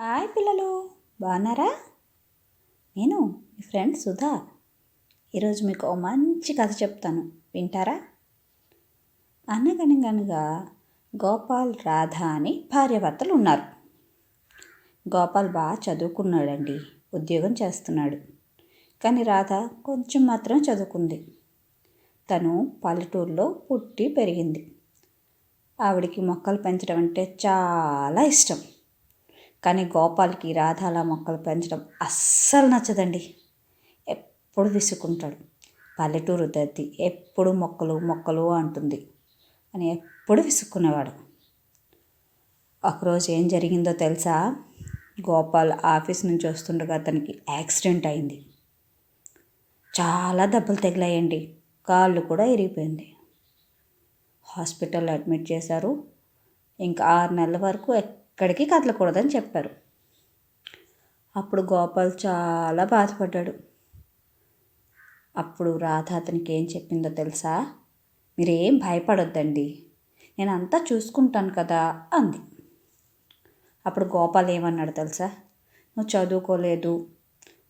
Hi పిల్లలు బాగున్నారా? నేను మీ ఫ్రెండ్ సుధా. ఈరోజు మీకు ఓ మంచి కథ చెప్తాను. వింటారా? అనగనగనగా గోపాల్ రాధ అని భార్యాభర్తలు ఉన్నారు. గోపాల్ బాగా చదువుకున్నాడండి ఉద్యోగం చేస్తున్నాడు. కానీ రాధ కొంచెం మాత్రం చదువుకుంది. తను పల్లెటూరులో పుట్టి పెరిగింది. ఆవిడికి మొక్కలు పెంచడం అంటే చాలా ఇష్టం. కానీ గోపాల్కి రాధాల మొక్కలు పెంచడం అస్సలు నచ్చదండి. ఎప్పుడు విసుకుంటాడు పల్లెటూరు దద్ది ఎప్పుడు మొక్కలు మొక్కలు అంటుంది. అని ఎప్పుడు విసుక్కునేవాడు. ఒకరోజు ఏం జరిగిందో తెలుసా? గోపాల్ ఆఫీస్ నుంచి వస్తుండగా అతనికి యాక్సిడెంట్ అయింది. చాలా దెబ్బలు తగిలాయండి. కాళ్ళు కూడా ఇరిగిపోయింది. హాస్పిటల్ అడ్మిట్ చేశారు. ఇంకా ఆరు నెలల వరకు ఎక్కడికి కదలకూడదని చెప్పారు. అప్పుడు గోపాల్ చాలా బాధపడ్డాడు. అప్పుడు రాధ అతనికి ఏం చెప్పిందో తెలుసా? మీరేం భయపడొద్దండి. నేను అంతా చూసుకుంటాను కదా అంది. అప్పుడు గోపాల్ ఏమన్నాడు తెలుసా? నువ్వు చదువుకోలేదు.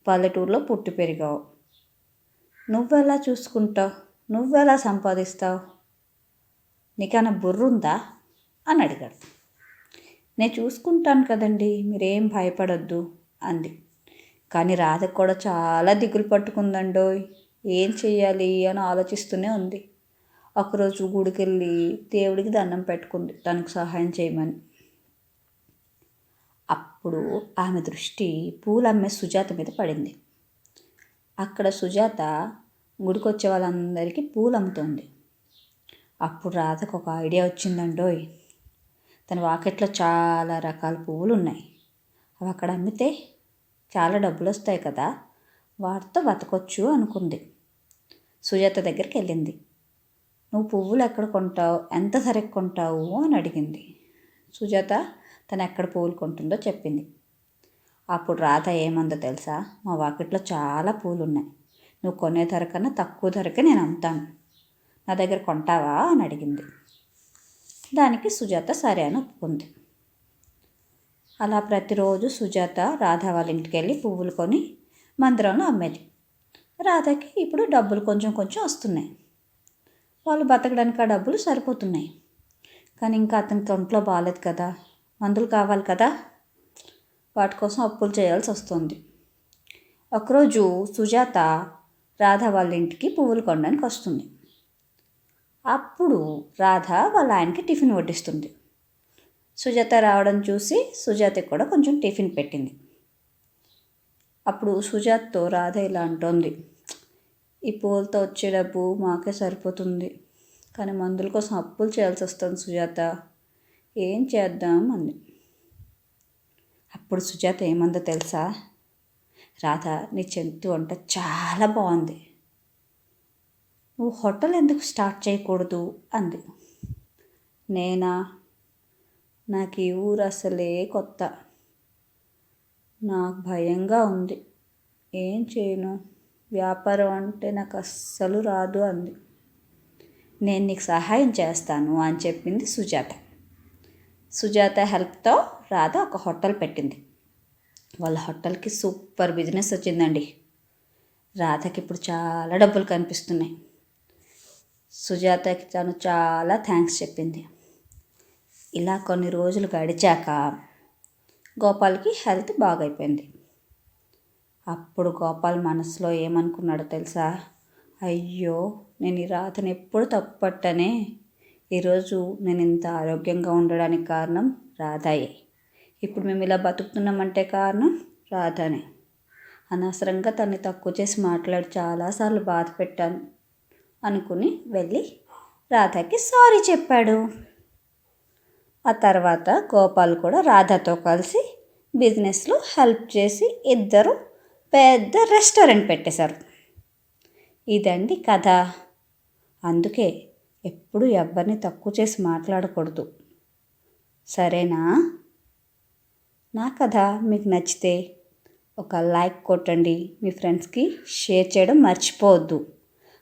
పల్లెటూరులో పుట్టి పెరిగావు. నువ్వెలా చూసుకుంటావు? నువ్వెలా సంపాదిస్తావు? నీకన్నా బుర్ర ఉందా అని అడిగాడు. నేను చూసుకుంటాను కదండి మీరేం భయపడొద్దు అంది. కానీ రాధకు కూడా చాలా దిగులు పట్టుకుందండో ఏం చెయ్యాలి అని ఆలోచిస్తూనే ఉంది. ఒకరోజు గుడికి వెళ్ళి దేవుడికి దండం పెట్టుకుంది తనకు సహాయం చేయమని. అప్పుడు ఆమె దృష్టి పూలు అమ్మే సుజాత మీద పడింది. అక్కడ సుజాత గుడికి వచ్చే వాళ్ళందరికీ పూలు అమ్ముతుంది అప్పుడు రాధకు ఒక ఐడియా వచ్చిందండోయ్. తన వాకెట్లో చాలా రకాల పువ్వులు ఉన్నాయి. అవి అక్కడ అమ్మితే చాలా డబ్బులు వస్తాయి కదా వాటితో బతకొచ్చు అనుకుంది. సుజాత దగ్గరికి వెళ్ళింది. నువ్వు పువ్వులు ఎక్కడ కొంటావు? ఎంత ధరకు కొంటావు? అని అడిగింది. సుజాత తను ఎక్కడ పువ్వులు కొంటుందో చెప్పింది. అప్పుడు రాధ ఏమందో తెలుసా? మా వాకిట్లో చాలా పూలు ఉన్నాయి. నువ్వు కొనే ధర కన్నా తక్కువ ధరకే నేను అమ్ముతాను. నా దగ్గర కొంటావా? అని అడిగింది. దానికి సుజాత సరే అని ఒప్పుకుంది. అలా ప్రతిరోజు సుజాత రాధ వాళ్ళ ఇంటికి వెళ్ళి పువ్వులు కొని మందిరంలో అమ్మేది. రాధకి ఇప్పుడు డబ్బులు కొంచెం కొంచెం వస్తున్నాయి. వాళ్ళు బతకడానికి ఆ డబ్బులు సరిపోతున్నాయి. కానీ ఇంకా అతనికి ఒంట్లో బాగాలేదు కదా మందులు కావాలి కదా వాటి కోసం అప్పులు చేయాల్సి వస్తుంది. ఒకరోజు సుజాత రాధ వాళ్ళ ఇంటికి పువ్వులు కొనడానికి వస్తుంది. అప్పుడు రాధ వాళ్ళ ఆయనకి టిఫిన్ వడ్డిస్తుంది. సుజాత రావడం చూసి సుజాతకి కూడా కొంచెం టిఫిన్ పెట్టింది. అప్పుడు సుజాత్తో రాధ ఇలా అంటోంది. ఈ పూలతో వచ్చే డబ్బు మాకే సరిపోతుంది. కానీ మందుల కోసం అప్పులు చేయాల్సి వస్తుంది సుజాత. ఏం చేద్దాం అంది. అప్పుడు సుజాత ఏమందో తెలుసా? రాధ నీ చెంతు వంట చాలా బాగుంది. నువ్వు హోటల్ ఎందుకు స్టార్ట్ చేయకూడదు? అంది. నేనా? నాకు ఈ ఊరు అసలే కొత్త. నాకు భయంగా ఉంది. ఏం చేయను? వ్యాపారం అంటే నాకు అస్సలు రాదు అంది. నేను నీకు సహాయం చేస్తాను అని చెప్పింది సుజాత. సుజాత హెల్ప్తో రాధ ఒక హోటల్ పెట్టింది. వాళ్ళ హోటల్కి సూపర్ బిజినెస్ వచ్చిందండి. రాధకి ఇప్పుడు చాలా డబ్బులు కనిపిస్తున్నాయి. సుజాతకి తను చాలా థ్యాంక్స్ చెప్పింది. ఇలా కొన్ని రోజులు గడిచాక గోపాల్కి హెల్త్ బాగైపోయింది. అప్పుడు గోపాల్ మనసులో ఏమనుకున్నాడో తెలుసా? అయ్యో నేను ఈ రాతను ఎప్పుడు తప్పుపట్టనే ఈరోజు నేను ఇంత ఆరోగ్యంగా ఉండడానికి కారణం రాధాయే. ఇప్పుడు మేము ఇలా బతుకుతున్నామంటే కారణం రాధానే. అనవసరంగా తన్ని తక్కువ చేసి మాట్లాడి చాలాసార్లు బాధ పెట్టాను అనుకుని వెళ్ళి రాధాకి సారీ చెప్పాడు. ఆ తర్వాత గోపాల్ కూడా రాధాతో కలిసి బిజినెస్లో హెల్ప్ చేసి ఇద్దరు పెద్ద రెస్టారెంట్ పెట్టేశారు. ఇదండి కథ. అందుకే ఎప్పుడు ఎవరిని తక్కువ చేసి మాట్లాడకూడదు. సరేనా? నా కథ మీకు నచ్చితే ఒక లైక్ కొట్టండి. మీ ఫ్రెండ్స్కి షేర్ చేయడం మర్చిపోవద్దు.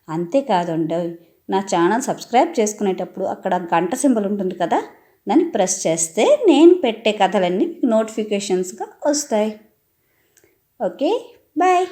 అంతేకాదండి నా ఛానల్ సబ్స్క్రైబ్ చేసుకునేటప్పుడు అక్కడ గంట సింబల్ ఉంటుంది కదా దాన్ని ప్రెస్ చేస్తే నేను పెట్టే కథలన్నీ మీకు నోటిఫికేషన్స్గా వస్తాయి. Okay bye.